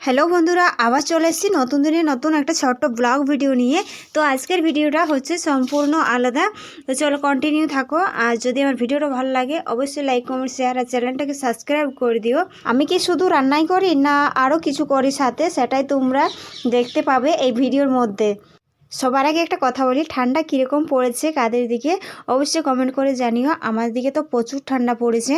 Hello বন্ধুরা, আবার চলে এসেছি নতুন দিনে নতুন একটা ছোট্ট ব্লগ ভিডিও নিয়ে। তো আজকের ভিডিওটা হচ্ছে সম্পূর্ণ আলাদা। তো চলো কন্টিনিউ থাকো। আর যদি আমার ভিডিওটা ভালো লাগে, অবশ্যই লাইক কমেন্ট শেয়ার আর চ্যানেলটাকে সাবস্ক্রাইব করে দিও। আমি কি শুধু রান্নাই করি না আরও কিছু করি সাথে? সেটাই তোমরা দেখতে পাবে এই ভিডিওর মধ্যে। সবার আগে একটা কথা বলি, ঠান্ডা কীরকম পড়েছে কাদের দিকে? অবশ্যই কমেন্ট করে জানিও। আমার দিকে তো প্রচুর ঠান্ডা পড়েছে।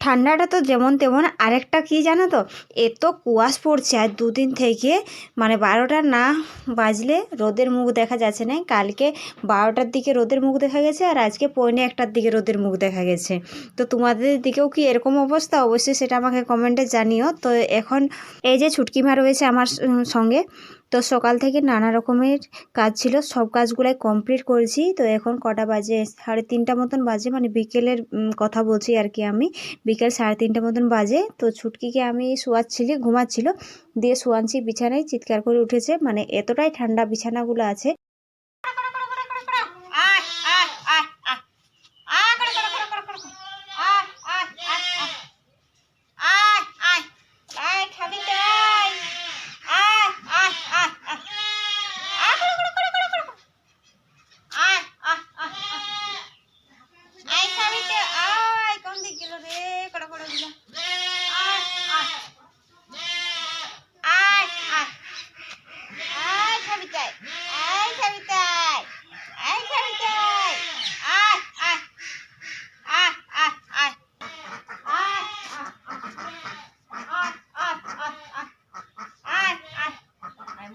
ঠান্ডাটা তো যেমন তেমন আরেকটা কি জানো তো? এত কুয়াশ পড়ছে আর দুদিন থেকে মানে বারোটা না বাজলে রোদের মুখ দেখা যাচ্ছে না। কালকে বারোটার দিকে রোদের মুখ দেখা গেছে আর আজকে পৌনে একটার দিকে রোদের মুখ দেখা গেছে। তো তোমাদের দিকেও কি এরকম অবস্থা? অবশ্যই সেটা আমাকে কমেন্টে জানিও। তো এখন এই যে ছুটকিমা রয়েছে আমার সঙ্গে তো সকাল থেকে নানা রকমের কাজ ছিল। সব কাজগুলাই কমপ্লিট করেছি। তো এখন কটা বাজে? সাড়ে তিনটা মতন বাজে। মানে বিকেলের কথা বলছি আর কি আমি। বিকেল সাড়ে তিনটা মতন বাজে। তো ছুটকিকে আমি শোয়াচ্ছিলি, ঘুমাচ্ছিল। দিয়ে শোয়াচ্ছি বিছানায়। চিৎকার করে উঠেছে। মানে এতটাই ঠান্ডা বিছানাগুলো আছে।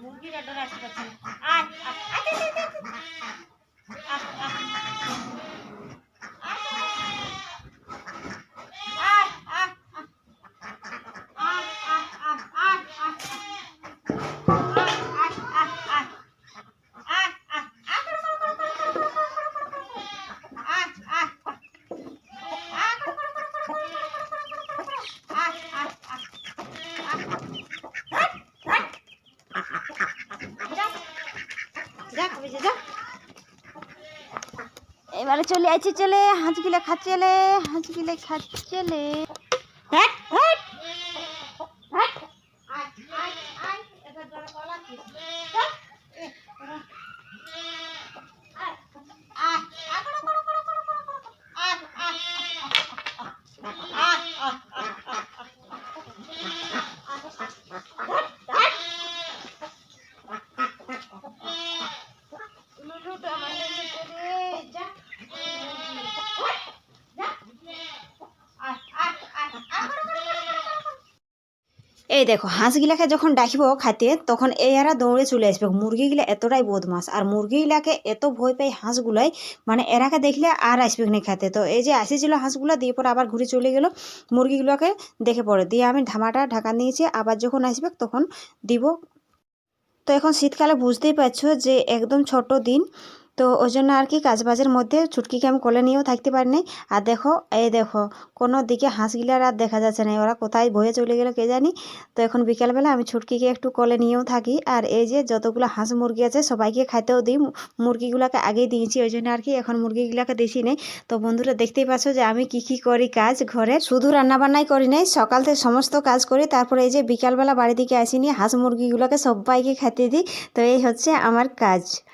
মুরগিটা ডরে আসতে পারছে না আয় আয় এবারে চলে আছে চলে হাঁচগুলো খাচ্ছেলে হাঁচগুলো খাচ্ছেলে হ্যাট হ্যাট। হ্যাট আয় আয় আয় এবার ধরে কলা কি আয় আয় আয় করো করো করো করো করো করো আয় আয় আয় আয় লুলুটা মানে করে যা যা আয় আয় আয় আয় করো করো করো করো করো এই দেখো, হাঁসগুলাকে যখন ডাকিব খাতে তখন এই এরা দৌড়ে চলে আসবে। মুরগিগুলা এতটাই বদমাস, আর মুরগিগুলাকে এত ভয় পায় হাঁসগুলাই মানে এরাকে দেখলে আর আসবে না খাতে তো এই যে আসেছিল হাঁসগুলো, দিয়ে পরে আবার ঘুরে চলে গেল, মুরগিগুলোকে দেখে পড়ে দিয়ে আমি ধামাটা ঢাকা নিয়েছি, আবার যখন আসবে তখন দিব। তো এখন শীতকালে বুঝতেই পারছ যে একদম ছোট দিন তো ওই জন্য আর কি কাজবাজের মধ্যে ছুটকিকে আমি কোলে নিয়েও থাকতে পারিনি। আর দেখো, এই দেখো, কোনো দিকে হাঁসগুলার আর দেখা যাচ্ছে না। ওরা কোথায় বয়ে চলে গেলো কে জানি। তো এখন বিকালবেলা আমি ছুটকিকে একটু কোলে নিয়েও থাকি। আর এই যে যতগুলো হাঁস মুরগি আছে, সবাইকে খাইতেও দিই। মুরগিগুলোকে আগেই দিয়েছি ওই জন্য আর কি এখন মুরগিগুলোকে দিছি নেই তো বন্ধুরা, দেখতেই পাচ্ছ যে আমি কি কি করি কাজ ঘরে। শুধু রান্নাবান্নাই করি নাই, সকাল থেকে সমস্ত কাজ করি। তারপরে এই যে বিকালবেলা বাড়ি দিকে আসিনি, হাঁস মুরগিগুলোকে সবাইকে খেতে দিই। তো এই হচ্ছে আমার কাজ।